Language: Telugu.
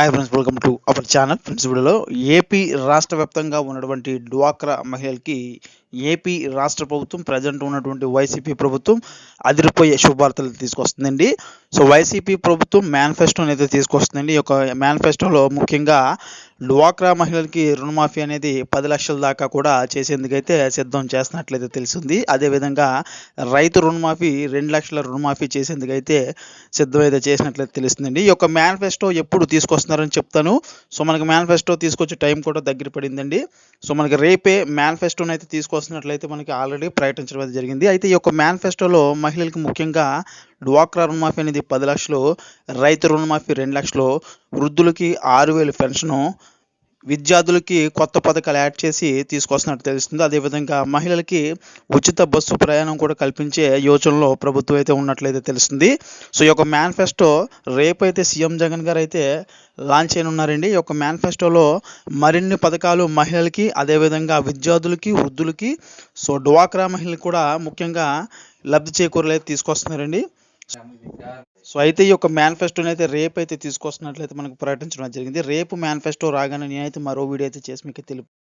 Hi friends welcome to our channel friends వీడియోలో ఏపీ రాష్ట్ర వ్యాప్తంగా ఉన్నటువంటి డ్వాక్రా మహిళలకి ఏపీ రాష్ట్ర ప్రభుత్వం ప్రజెంట్ ఉన్నటువంటి వైసీపీ ప్రభుత్వం అదిరిపోయే శుభార్తలు తీసుకొస్తుందండి. సో వైసీపీ ప్రభుత్వం మేనిఫెస్టోని అయితే తీసుకొస్తుందండి. ఈ యొక్క మేనిఫెస్టోలో ముఖ్యంగా డ్వాక్రా మహిళలకి రుణమాఫీ అనేది పది లక్షల దాకా కూడా చేసేందుకైతే సిద్ధం చేస్తున్నట్లయితే తెలిసింది అదేవిధంగా రైతు రుణమాఫీ రెండు లక్షల రుణమాఫీ చేసేందుకైతే సిద్ధమైతే చేసినట్లయితే తెలుస్తుందండి. ఈ యొక్క మేనిఫెస్టో ఎప్పుడు తీసుకొస్తున్నారని చెప్తాను. సో మనకి మేనిఫెస్టో తీసుకొచ్చే టైం కూడా దగ్గర పడిందండి. సో మనకి రేపే మేనిఫెస్టోని అయితే తీసుకొస్తున్నట్లయితే మనకి ఆల్రెడీ ప్రకటించడం అయితే జరిగింది. అయితే ఈ యొక్క మేనిఫెస్టోలో మహిళలకు ముఖ్యంగా డ్వాక్రా రుణమాఫీ అనేది పది లక్షలు రైతు రుణమాఫీ రెండు లక్షలు వృద్ధులకి ఆరు వేలు పెన్షను విద్యార్థులకి కొత్త పథకాలు యాడ్ చేసి తీసుకొస్తున్నట్టు తెలుస్తుంది. అదేవిధంగా మహిళలకి ఉచిత బస్సు ప్రయాణం కూడా కల్పించే యోచనలో ప్రభుత్వం అయితే ఉన్నట్లయితే తెలుస్తుంది. సో ఈ యొక్క మేనిఫెస్టో రేపైతే సీఎం జగన్ గారు అయితే లాంచ్ చేయనున్నారండి. ఈ యొక్క మేనిఫెస్టోలో మరిన్ని పథకాలు మహిళలకి అదేవిధంగా విద్యార్థులకి వృద్ధులకి సో డ్వాక్రా మహిళలు కూడా ముఖ్యంగా లబ్ధి చేకూరలు అయితే తీసుకొస్తున్నారండి. సో అయితే ఈ యొక్క మేనిఫెస్టోని అయితే రేపు అయితే తీసుకొస్తున్నట్లయితే మనకు ప్రకటించడం జరిగింది. రేపు మేనిఫెస్టో రాగానే నేనైతే మరో వీడియో అయితే చేసి మీకు తెలుపు